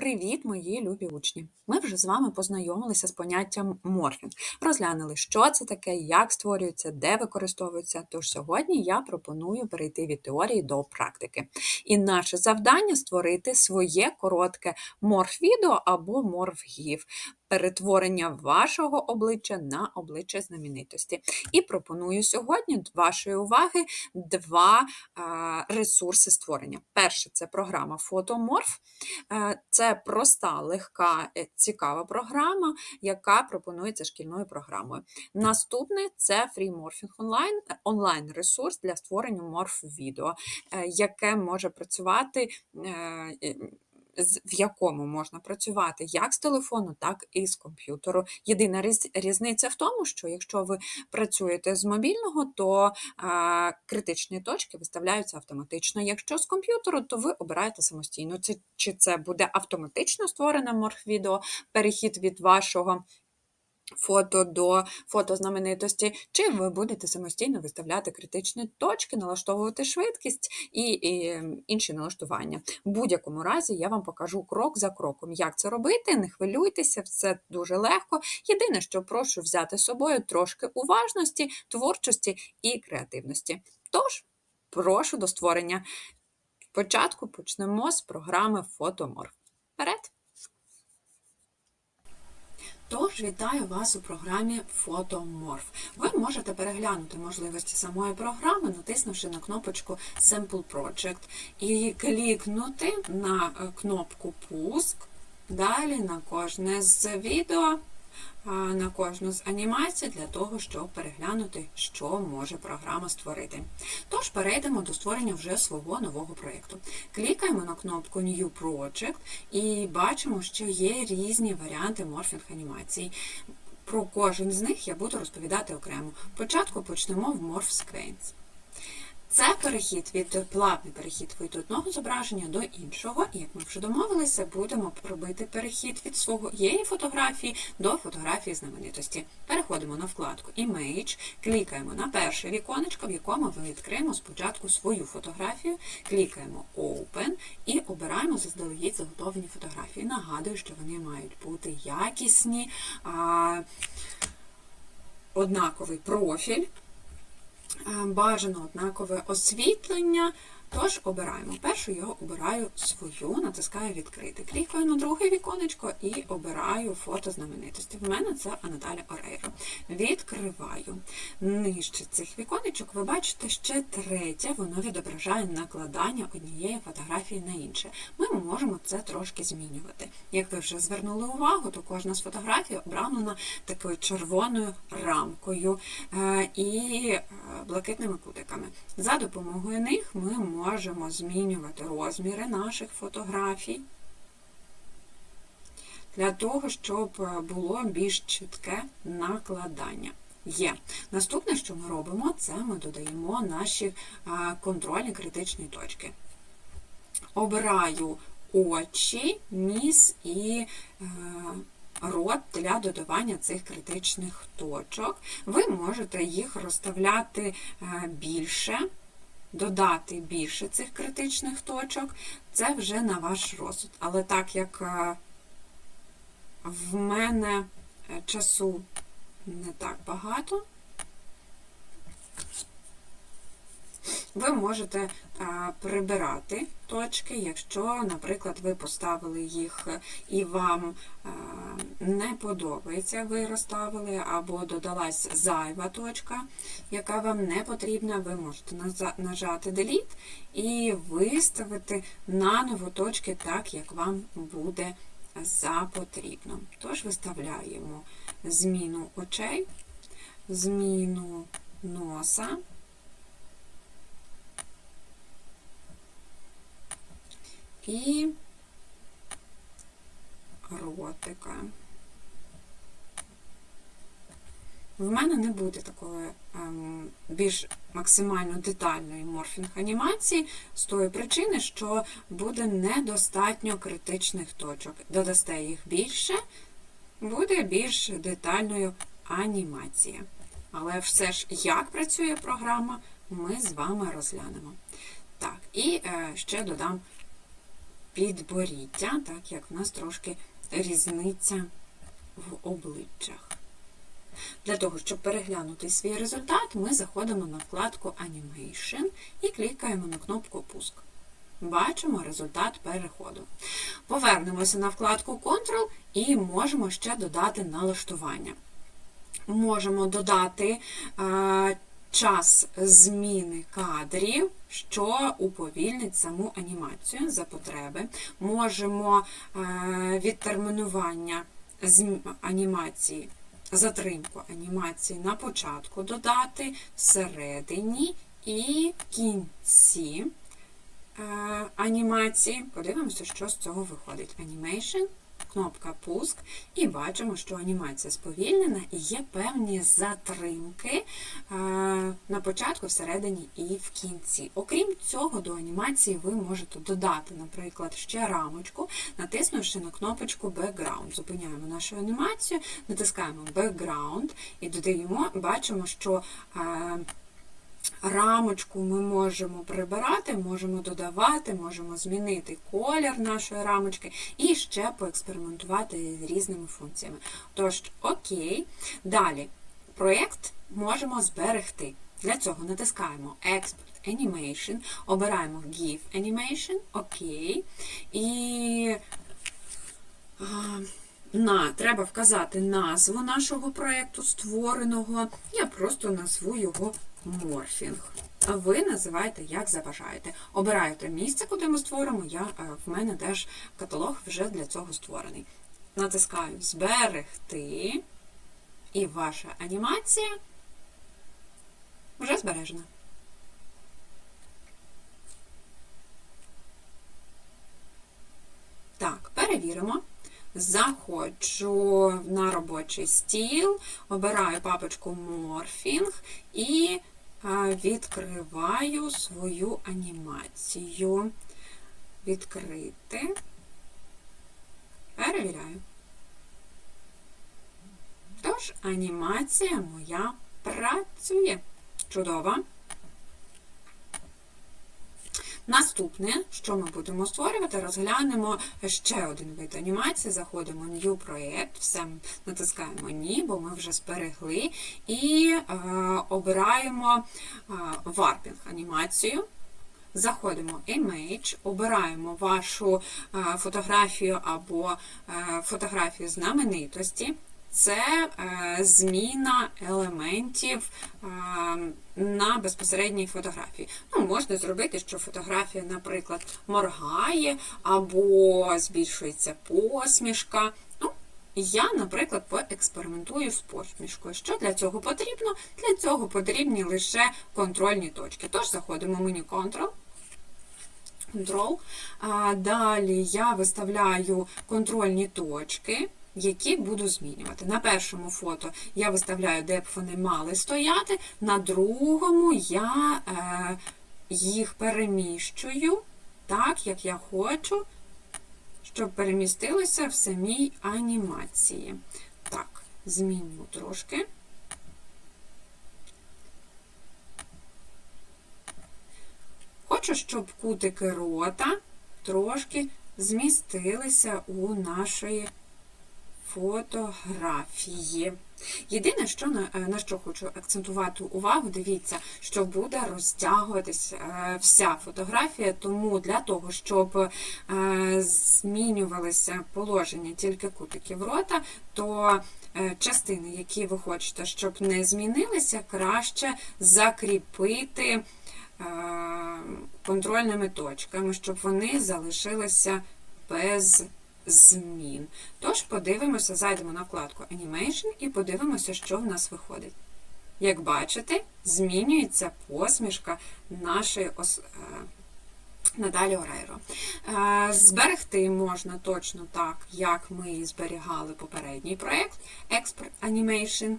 Привіт, мої любі учні! Ми вже з вами познайомилися з поняттям морфін, розглянули, що це таке, як створюється, де використовується. Тож сьогодні я пропоную перейти від теорії до практики. І наше завдання створити своє коротке морф-відео або морф-гіф, перетворення вашого обличчя на обличчя знаменитості. І пропоную сьогодні до вашої уваги два а, ресурси створення. Перше це програма Фотоморф. Е, Це проста, легка, е, цікава програма, яка пропонується шкільною програмою. Наступне це FreeMorphing Online, е, онлайн-ресурс для створення морф-відео, е, яке може працювати. В якому можна працювати як з телефону, так і з комп'ютеру. Єдина різниця в тому, що якщо ви працюєте з мобільного, то а, критичні точки виставляються автоматично. Якщо з комп'ютеру, то ви обираєте самостійно. Це, чи це буде автоматично створене морф-відео, перехід від вашого фото до фото знаменитості, чи ви будете самостійно виставляти критичні точки, налаштовувати швидкість і, і ем, інші налаштування. В будь-якому разі я вам покажу крок за кроком, як це робити. Не хвилюйтеся, все дуже легко. Єдине, що прошу взяти з собою трошки уважності, творчості і креативності. Тож, прошу до створення. Спочатку почнемо з програми Фотоморф. Вперед! Тож вітаю вас у програмі Photomorph. Ви можете переглянути можливості самої програми, натиснувши на кнопочку Sample Project і клікнути на е, кнопку Пуск. Далі на кожне з відео, на кожну з анімацій для того, щоб переглянути, що може програма створити. Тож перейдемо до створення вже свого нового проєкту. Клікаємо на кнопку New Project і бачимо, що є різні варіанти морфінг анімацій. Про кожен з них я буду розповідати окремо. Спочатку почнемо в Morph Sequence. Це перехід від плавний перехід від одного зображення до іншого, і як ми вже домовилися, будемо робити перехід від своєї фотографії до фотографії знаменитості. Переходимо на вкладку Image, клікаємо на перше віконечко, в якому ми відкриємо спочатку свою фотографію, клікаємо Open і обираємо заздалегідь заготовлені фотографії. Нагадую, що вони мають бути якісні, однаковий профіль. Е, бажано однакове освітлення. Тож обираємо. Першу я обираю свою, натискаю відкрити. Клікаю на друге віконечко і обираю фото знаменитості. В мене це Анаталя Орейро. Відкриваю. Нижче цих віконечок ви бачите ще третє, воно відображає накладання однієї фотографії на інше. Ми можемо це трошки змінювати. Як ви вже звернули увагу, то кожна з фотографій обрамлена такою червоною рамкою е, і е, блакитними кутиками. За допомогою них ми можемо змінювати розміри наших фотографій для того, щоб е, було більш чітке накладання. Є. Наступне, що ми робимо, це ми додаємо наші е, контрольні критичні точки. Обираю очі, ніс і е, рот для додавання цих критичних точок. Ви можете їх розставляти більше, додати більше цих критичних точок. Це вже на ваш розсуд. Але так як е, в мене е, часу не так багато, ви можете прибирати точки, якщо, наприклад, ви поставили їх і вам не подобається, ви розставили, або додалась зайва точка, яка вам не потрібна, ви можете нажати Delete і виставити наново точки так, як вам буде за потрібно. Тож виставляємо зміну очей, зміну носа. І ротика. В мене не буде такої ем, більш максимально детальної морфінг анімації з тої причини, що буде недостатньо критичних точок. Додасте їх більше, буде більш детальною анімація. Але все ж, як працює програма, ми з вами розглянемо. Так, і е, ще додам підборіддя, так як в нас трошки різниця в обличчях. Для того, щоб переглянути свій результат, ми заходимо на вкладку Animation і клікаємо на кнопку Пуск. Бачимо результат переходу. Повернемося на вкладку Control і можемо ще додати налаштування. Можемо додати е, час зміни кадрів, що уповільнить саму анімацію за потреби. Можемо е, відтермінування зм- анімації, затримку анімації на початку додати, всередині і кінці е, анімації. Подивимося, що з цього виходить. Animation, кнопка пуск, і бачимо, що анімація сповільнена і є певні затримки е, на початку, всередині і в кінці. Окрім цього, до анімації ви можете додати, наприклад, ще рамочку, натиснувши на кнопочку Background. Зупиняємо нашу анімацію, натискаємо Background і додаємо, бачимо, що е, Рамочку ми можемо прибирати, можемо додавати, можемо змінити колір нашої рамочки і ще поекспериментувати з різними функціями. Тож, окей. Далі, проєкт можемо зберегти. Для цього натискаємо Export Animation, обираємо GIF Animation, окей. І на, треба вказати назву нашого проєкту створеного. Я просто назву його морфінг. А ви називаєте, як забажаєте. Обираєте місце, куди ми створимо. Я, е, в мене теж каталог вже для цього створений. Натискаю Зберегти, і ваша анімація вже збережена. Так, перевіримо. Заходжу на робочий стіл, обираю папочку Морфінг і відкриваю свою анімацію. Відкрити. Перевіряю. Тож, анімація моя працює. Чудово. Наступне, що ми будемо створювати, розглянемо ще один вид анімації. Заходимо в New проєкт, все натискаємо Ні, бо ми вже зберегли, і е, обираємо е, варпінг анімацію. Заходимо Image, обираємо вашу е, фотографію або е, фотографію знаменитості. Це е, зміна елементів е, на безпосередній фотографії. Ну, Можна зробити, що фотографія, наприклад, моргає або збільшується посмішка. Ну, Я, наприклад, поекспериментую з посмішкою. Що для цього потрібно? Для цього потрібні лише контрольні точки. Тож заходимо в меню Control. Control. Далі я виставляю контрольні точки які буду змінювати. На першому фото я виставляю, де б вони мали стояти, на другому я е, їх переміщую так, як я хочу, щоб перемістилися в самій анімації. Так, зміню трошки. Хочу, щоб кутики рота трошки змістилися у нашої фотографії. Єдине, що на, е, на що хочу акцентувати увагу, дивіться, що буде розтягуватися е, вся фотографія, тому для того, щоб е, змінювалися положення тільки кутиків рота, то частини, які ви хочете, щоб не змінилися, краще закріпити контрольними точками, щоб вони залишилися без змін. Тож подивимося, зайдемо на вкладку Animation і подивимося, що в нас виходить. Як бачите, змінюється посмішка нашої ос... Е, Надалі Орейро. Е, зберегти можна точно так, як ми зберігали попередній проєкт Expert Animation.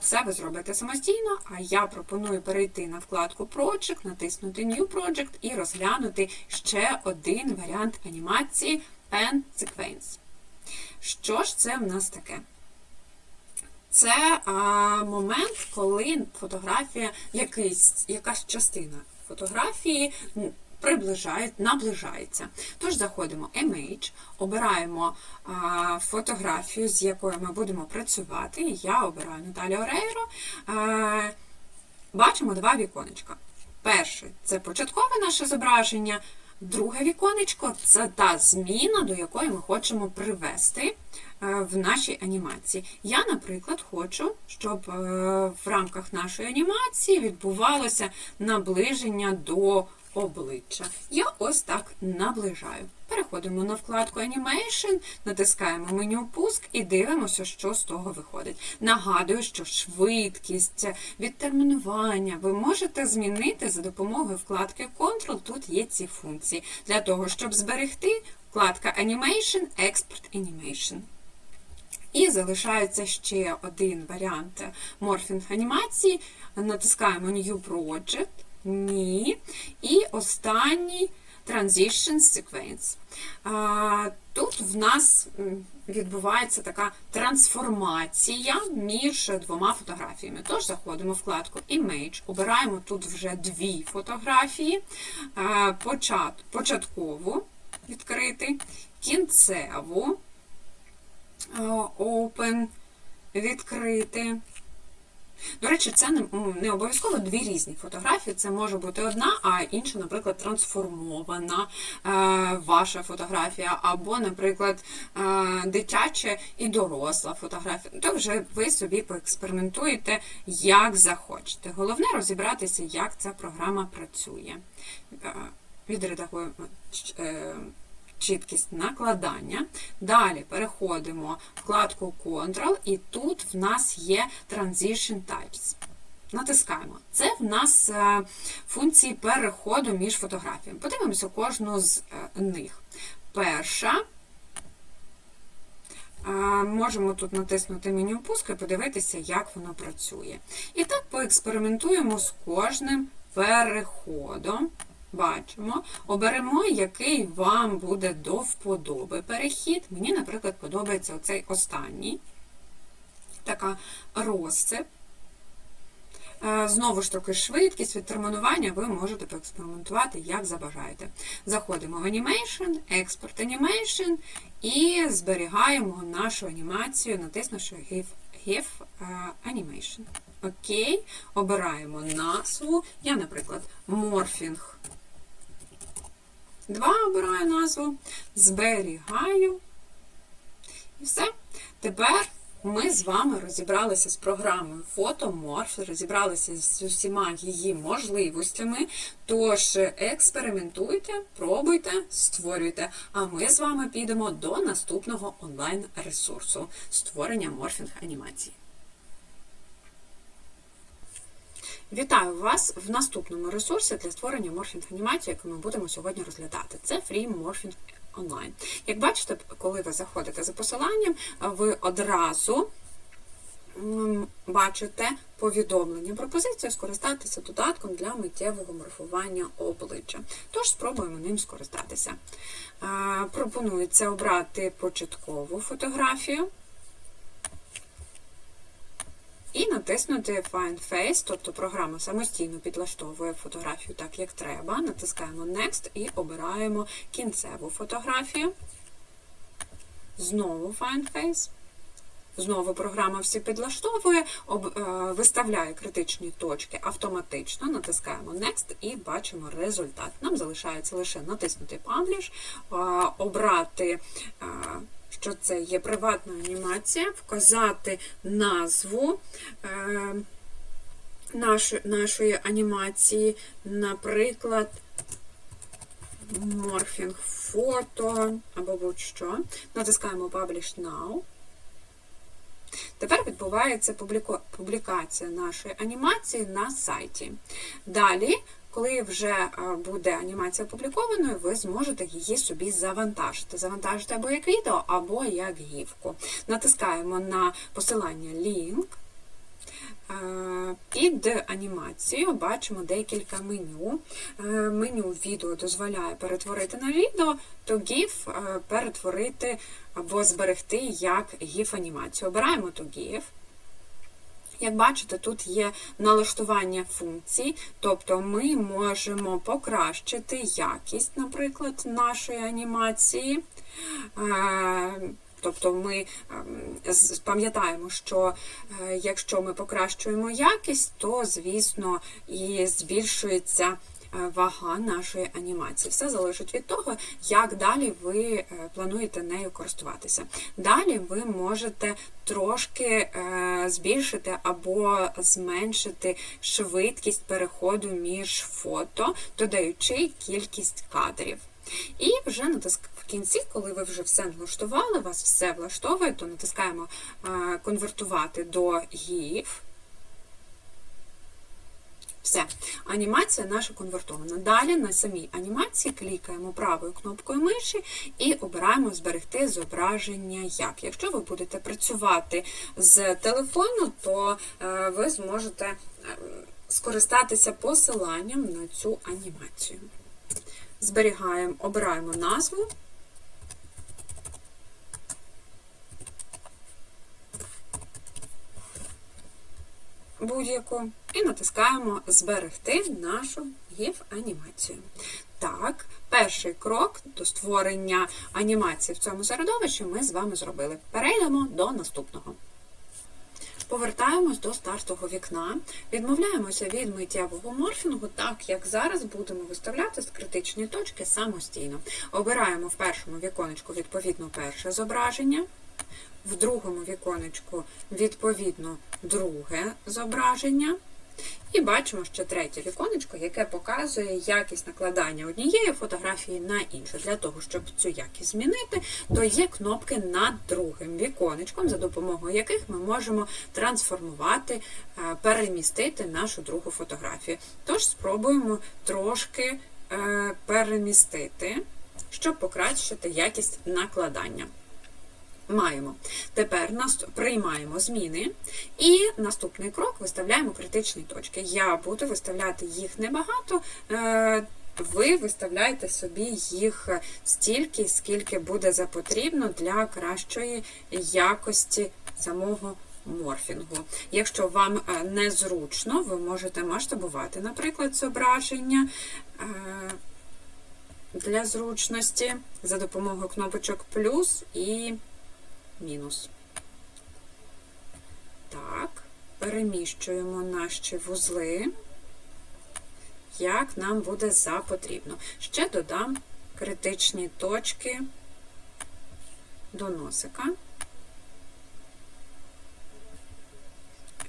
Це ви зробите самостійно, а я пропоную перейти на вкладку Project, натиснути New Project і розглянути ще один варіант анімації Pen Sequence. Що ж це в нас таке? Це а, момент, коли фотографія, якийсь, якась частина фотографії приближають, наближається. Тож заходимо Image, обираємо а, фотографію, з якою ми будемо працювати. Я обираю Наталію Орейро. А, бачимо два віконечка. Перше це початкове наше зображення. Друге віконечко це та зміна, до якої ми хочемо привести е, в нашій анімації. Я, наприклад, хочу, щоб е, в рамках нашої анімації відбувалося наближення до обличчя. Я ось так наближаю. Переходимо на вкладку Animation, натискаємо меню Пуск і дивимося, що з того виходить. Нагадую, що швидкість, відтермінування ви можете змінити за допомогою вкладки Control. Тут є ці функції. Для того, щоб зберегти, вкладка Animation, Export Animation. І залишається ще один варіант морфінг анімації. Натискаємо New Project. Ні. І останній Transition Sequence. Тут в нас відбувається така трансформація між двома фотографіями. Тож заходимо в вкладку Image, обираємо тут вже дві фотографії, почат, початкову відкрити, кінцеву Open відкрити. До речі, це не, не обов'язково дві різні фотографії. Це може бути одна, а інша, наприклад, трансформована е, ваша фотографія, або, наприклад, е, дитяча і доросла фотографія. То вже ви собі поекспериментуєте, як захочете. Головне розібратися, як ця програма працює. Е, відредагуємо. е, чіткість накладання. Далі переходимо в вкладку Control, і тут в нас є Transition Types. Натискаємо. Це в нас е, функції переходу між фотографіями. Подивимося кожну з е, них. Перша. Е, Можемо тут натиснути меню пуск і подивитися, як воно працює. І так поекспериментуємо з кожним переходом. Бачимо, оберемо, який вам буде до вподоби перехід. Мені, наприклад, подобається оцей останній. Така розсип. Е, Знову ж таки, швидкість відтермінування ви можете поекспериментувати, як забажаєте. Заходимо в Animation, Export Animation і зберігаємо нашу анімацію, натиснувши GIF, GIF е, Animation. Окей, обираємо назву. Я, наприклад, морфінг 2 обираю назву, зберігаю. І все. Тепер ми з вами розібралися з програмою Photomorph, розібралися з усіма її можливостями. Тож експериментуйте, пробуйте, створюйте. А ми з вами підемо до наступного онлайн-ресурсу створення морфінг анімації. Вітаю вас в наступному ресурсі для створення морфінг анімації, яку ми будемо сьогодні розглядати. Це Free Morphing Online. Як бачите, коли ви заходите за посиланням, ви одразу бачите повідомлення. Пропозиція скористатися додатком для миттєвого морфування обличчя. Тож спробуємо ним скористатися. Е, Пропонується обрати початкову фотографію. І натиснути Find Face, тобто програма самостійно підлаштовує фотографію так, як треба. Натискаємо Next і обираємо кінцеву фотографію. Знову Find Face. Знову програма всі підлаштовує, об, е, виставляє критичні точки автоматично, натискаємо Next і бачимо результат. Нам залишається лише натиснути Publish, е, обрати. Е, що це є приватна анімація, вказати назву е, нашої, анімації, наприклад, морфінг фото або будь-що. Натискаємо Publish Now. Тепер відбувається публікація нашої анімації на сайті. Далі коли вже е, буде анімація опублікованою, ви зможете її собі завантажити. Завантажити або як відео, або як гівку. Натискаємо на посилання лінк. Е, під анімацією бачимо декілька меню. Е, меню відео дозволяє перетворити на відео, то GIF перетворити або зберегти як GIF-анімацію. Обираємо то GIF. Як бачите, тут є налаштування функцій, тобто ми можемо покращити якість, наприклад, нашої анімації. Е, Тобто ми ем, пам'ятаємо, що е, якщо ми покращуємо якість, то, звісно, і збільшується е, вага нашої анімації. Все залежить від того, як далі ви е, плануєте нею користуватися. Далі ви можете трошки е, збільшити або зменшити швидкість переходу між фото, додаючи кількість кадрів. І вже натиск в кінці, коли ви вже все налаштували, вас все влаштовує, то натискаємо е, конвертувати до GIF. Все, анімація наша конвертована. Далі на самій анімації клікаємо правою кнопкою миші і обираємо зберегти зображення як. Якщо ви будете працювати з телефону, то е, ви зможете е, скористатися посиланням на цю анімацію. Зберігаємо, обираємо назву. будь-яку і натискаємо Зберегти нашу GIF-анімацію. Так, перший крок до створення анімації в цьому середовищі ми з вами зробили. Перейдемо до наступного. Повертаємось до стартового вікна, відмовляємося від миттєвого морфінгу, так як зараз будемо виставляти з критичні точки самостійно. Обираємо в першому віконечку відповідно перше зображення, в другому віконечку відповідно друге зображення. І бачимо ще третє віконечко, яке показує якість накладання однієї фотографії на іншу. Для того, щоб цю якість змінити, то є кнопки над другим віконечком, за допомогою яких ми можемо трансформувати, е, перемістити нашу другу фотографію. Тож спробуємо трошки е, перемістити, щоб покращити якість накладання. Маємо. Тепер приймаємо зміни, і наступний крок виставляємо критичні точки. Я буду виставляти їх небагато. е, Ви виставляєте собі їх стільки, скільки буде за потрібно для кращої якості самого морфінгу. Якщо вам е, незручно, ви можете масштабувати, наприклад, зображення. е, Для зручності за допомогою кнопочок плюс і мінус. Так, переміщуємо наші вузли, як нам буде за потрібно. Ще додам критичні точки до носика.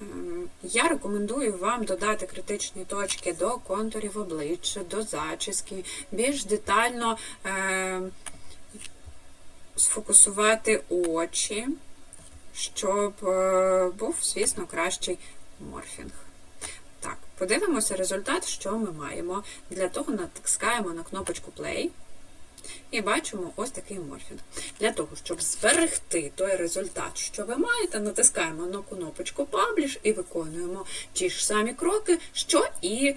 Ем, Я рекомендую вам додати критичні точки до контурів обличчя, до зачіски, більш детально е, сфокусувати очі, щоб е, був, звісно, кращий морфінг. Так, подивимося результат, що ми маємо. Для того натискаємо на кнопочку Play. І бачимо ось такий морфінг. Для того, щоб зберегти той результат, що ви маєте, натискаємо на кнопочку Publish і виконуємо ті ж самі кроки, що і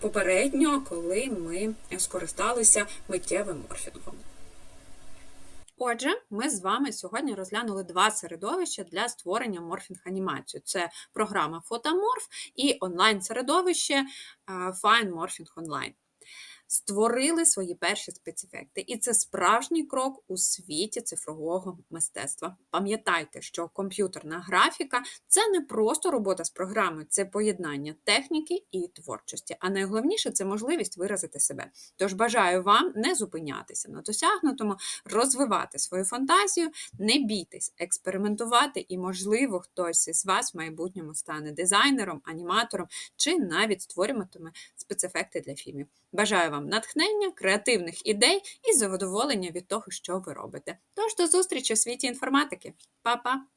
попередньо, коли ми скористалися миттєвим морфінгом. Отже, ми з вами сьогодні розглянули два середовища для створення морфінг-анімацію. Це програма Фотоморф і онлайн-середовище Fine Morphing Online. Створили свої перші спецефекти, і це справжній крок у світі цифрового мистецтва. Пам'ятайте, що комп'ютерна графіка це не просто робота з програмою, це поєднання техніки і творчості. А найголовніше це можливість виразити себе. Тож бажаю вам не зупинятися на досягнутому, розвивати свою фантазію, не бійтесь, експериментувати, і, можливо, хтось із вас в майбутньому стане дизайнером, аніматором чи навіть створюватиме спецефекти для фільмів. Бажаю вам натхнення, креативних ідей і задоволення від того, що ви робите. Тож до зустрічі у світі інформатики. Па-па!